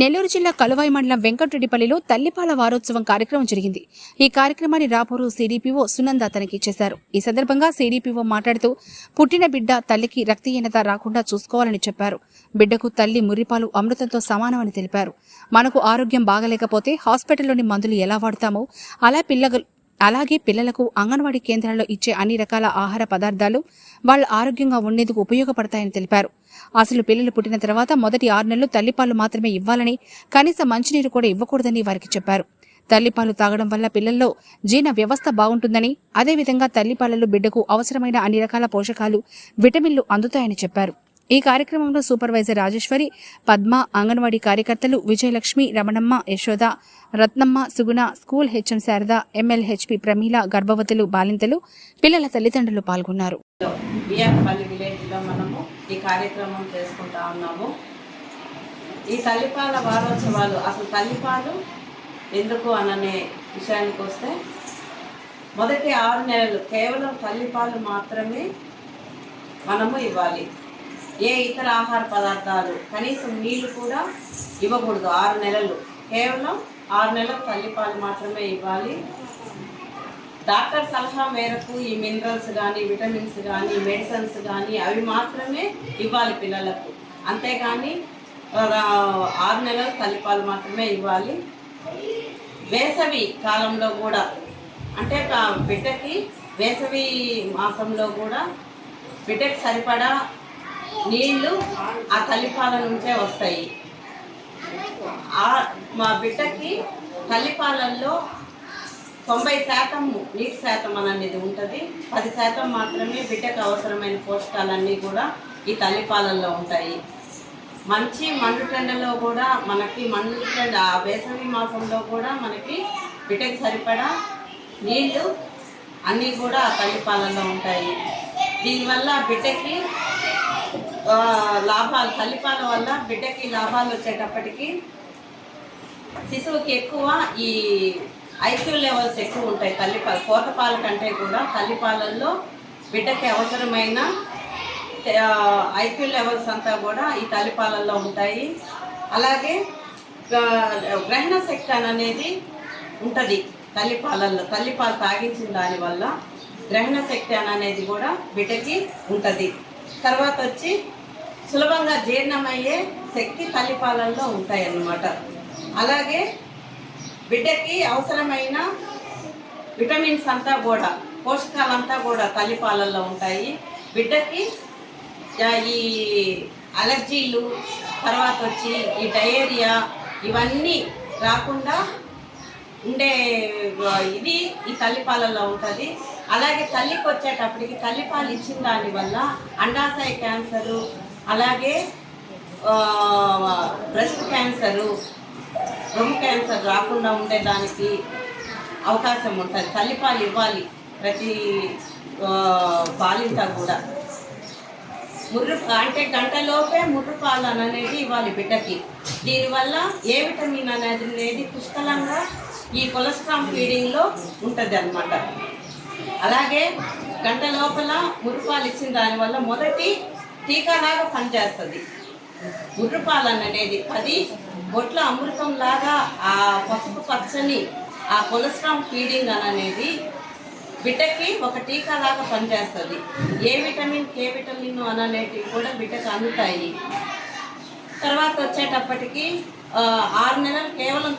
నెల్లూరు జిల్లా కలువాయి మండలం వెంకటరెడ్డిపల్లిలో తల్లిపాల వారోత్సవం కార్యక్రమం జరిగింది. ఈ కార్యక్రమాన్ని రాపూరు సీడీపీఓ సునంద తనిఖీ చేశారు. ఈ సందర్భంగా సీడీపీఓ మాట్లాడుతూ పుట్టిన బిడ్డ తల్లికి రక్తహీనత రాకుండా చూసుకోవాలని చెప్పారు. బిడ్డకు తల్లి మురిపాలు అమృతంతో సమానమని తెలిపారు. మనకు ఆరోగ్యం బాగలేకపోతే హాస్పిటల్లోని మందులు ఎలా వాడతామో అలా పిల్లలు అలాగే పిల్లలకు అంగన్వాడీ కేంద్రాల్లో ఇచ్చే అన్ని రకాల ఆహార పదార్థాలు వాళ్ళ ఆరోగ్యంగా ఉండేందుకు ఉపయోగపడతాయని తెలిపారు. అసలు పిల్లలు పుట్టిన తర్వాత మొదటి ఆరు నెలలు తల్లిపాలు మాత్రమే ఇవ్వాలని కనీస మంచినీరు కూడా ఇవ్వకూడదని వారికి చెప్పారు. తల్లిపాలు తాగడం వల్ల పిల్లల్లో జీర్ణ వ్యవస్థ బాగుంటుందని అదేవిధంగా తల్లిపాలలో బిడ్డకు అవసరమైన అన్ని రకాల పోషకాలు విటమిన్లు అందుతాయని చెప్పారు. ఈ కార్యక్రమంలో సూపర్వైజర్ రాజేశ్వరి పద్మ అంగన్వాడీ కార్యకర్తలు Vijayalakshmi Ramanamma Yashoda Ratnamma Suguna school HM Sharada MLHP Pramila గర్భవతులు బాలింతలు పిల్లల తల్లిదండ్రులు పాల్గొన్నారు. మనము ఈ కార్యక్రమం చేసుకుంటా ఉన్నాము. ఈ తల్లిపాల వారోత్సవాలు అసలు తల్లిపాలు ఎందుకు అననే విషయానికి వస్తే మొదటి ఆరు నెలలు కేవలం తల్లిపాలు మాత్రమే మనము ఇవ్వాలి. ఏ ఇతర ఆహార పదార్థాలు? కనీసం నీళ్ళు కూడా ఇవ్వకూడదు. ఆరు నెలలు. కేవలం ఆరు నెలలు తల్లిపాలు మాత్రమే ఇవ్వాలి. డాక్టర్ సలహా మేరకు ఈ మినరల్స్ కానీ విటమిన్స్ కానీ మెడిసిన్స్ కానీ అవి మాత్రమే ఇవ్వాలి పిల్లలకు. అంతేగాని ఆరు నెలలు తల్లిపాలు మాత్రమే ఇవ్వాలి. వేసవి కాలంలో కూడా అంటే బిడ్డకి వేసవి మాసంలో కూడా బిడ్డకి సరిపడా నీళ్ళు ఆ తల్లిపాల నుంచే వస్తాయి. ఆ మా బిడ్డకి తల్లిపాలల్లో తొంభై శాతం నీటి శాతం అనేది ఉంటుంది. పది శాతం మాత్రమే బిడ్డకు అవసరమైన పోషకాలన్నీ కూడా ఈ తల్లిపాలల్లో ఉంటాయి. మంచి మండుటెండలో కూడా మనకి మండుటెండ ఆ వేసవి మాసంలో కూడా మనకి బిడ్డకి సరిపడా నీళ్ళు అన్నీ కూడా ఆ తల్లిపాలల్లో ఉంటాయి. దీనివల్ల బిడ్డకి లాభాలు తల్లిపాల వల్ల బిడ్డకి లాభాలు వచ్చేటప్పటికి శిశువుకి ఎక్కువ ఈ ఐక్యూ లెవెల్స్ ఎక్కువ ఉంటాయి తల్లిపాలు కోతపాల కంటే కూడా తల్లిపాలల్లో బిడ్డకి అవసరమైన ఐక్యూ లెవెల్స్ అంతా కూడా ఈ తల్లిపాలల్లో ఉంటాయి. అలాగే గ్రహణ శక్తి అనేది ఉంటుంది తల్లిపాలల్లో తల్లిపాలు తాగించిన దానివల్ల గ్రహణ శక్తి అనేది కూడా బిడ్డకి ఉంటుంది. తర్వాత వచ్చి సులభంగా జీర్ణమయ్యే శక్తి తల్లిపాలల్లో ఉంటాయి అన్నమాట అలాగే బిడ్డకి అవసరమైన విటమిన్స్ అంతా కూడా పోషకాలంతా కూడా తల్లిపాలల్లో ఉంటాయి. బిడ్డకి ఈ అలర్జీలు తర్వాత వచ్చి ఈ డయేరియా ఇవన్నీ రాకుండా ఉండే ఇది ఈ తల్లిపాలల్లో ఉంటుంది. అలాగే తల్లికి వచ్చేటప్పటికి తల్లిపాలు ఇచ్చిన దానివల్ల అండాశయ క్యాన్సరు అలాగే బ్రెస్ట్ క్యాన్సరు రొమ్ము క్యాన్సర్ రాకుండా ఉండేదానికి అవకాశం ఉంటుంది. తల్లిపాలు ఇవ్వాలి ప్రతి బాలింత కూడా. ముర్రు అంటే గంటలోపే ముర్రు పాలు అనేది ఇవ్వాలి బిడ్డకి. దీనివల్ల ఏ విటమిన్ అనేది అనేది పుష్కలంగా ఈ కొలెస్ట్రాల్ ఫీడింగ్లో ఉంటుంది అనమాట అలాగే గంట లోపల ముర్రుపాలు ఇచ్చిన దానివల్ల మొదటి టీకాలాగా పనిచేస్తుంది. ముర్రుపాలు అనేది అది బొట్ల అమృతం లాగా ఆ పసుపు పచ్చని ఆ కొలెస్ట్రాల్ ఫీడింగ్ అనేది బిడ్డకి ఒక టీకా లాగా పనిచేస్తుంది. ఏ విటమిన్ కే విటమిన్ అనేటివి కూడా బిడ్డకు అందుతాయి. తర్వాత వచ్చేటప్పటికి ఆరు నెలలు కేవలం